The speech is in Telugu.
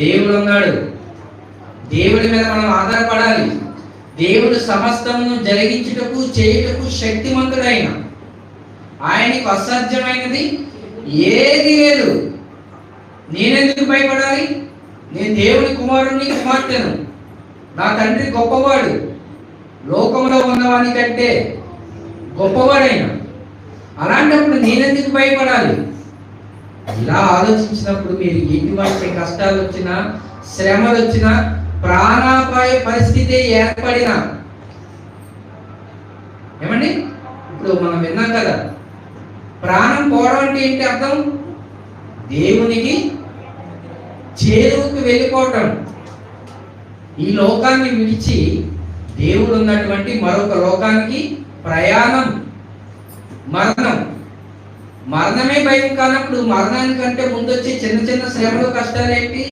దేవుడు ఉన్నాడు దేవుడి మీద మనం ఆధారపడాలి. దేవుడు సమస్తమును జరిగించుటకు చేయుటకు శక్తిమంతుడైన. ఆయనకు అసాధ్యమైనది ఏది లేదు. నేనెందుకు భయపడాలి? నేను దేవుని కుమారుడిని కుమార్తెను. నా తండ్రి గొప్పవాడు. లోకంలో ఉన్నవాని కంటే గొప్పవాడైన. అలాంటప్పుడు నేనెందుకు భయపడాలి? ఇలా ఆలోచించినప్పుడు మీరు ఎటువంటి కష్టాలు వచ్చినా శ్రమలు వచ్చినా ప్రాణాపాయ పరిస్థితి ఏర్పడినా ఏమండి? ఇప్పుడు మనం విన్నాం కదా ప్రాణం పోవడం అంటే ఏంటి అర్థం? దేవునికి చేరువుకు వెళ్ళిపోవటం. ఈ లోకాన్ని విడిచి దేవుడు ఉన్నటువంటి మరొక లోకానికి ప్రయాణం మరణం. మరణమే భయం కానప్పుడు మరణానికంటే ముందు వచ్చే చిన్న చిన్న శ్రమలు కష్టాలు ఏంటి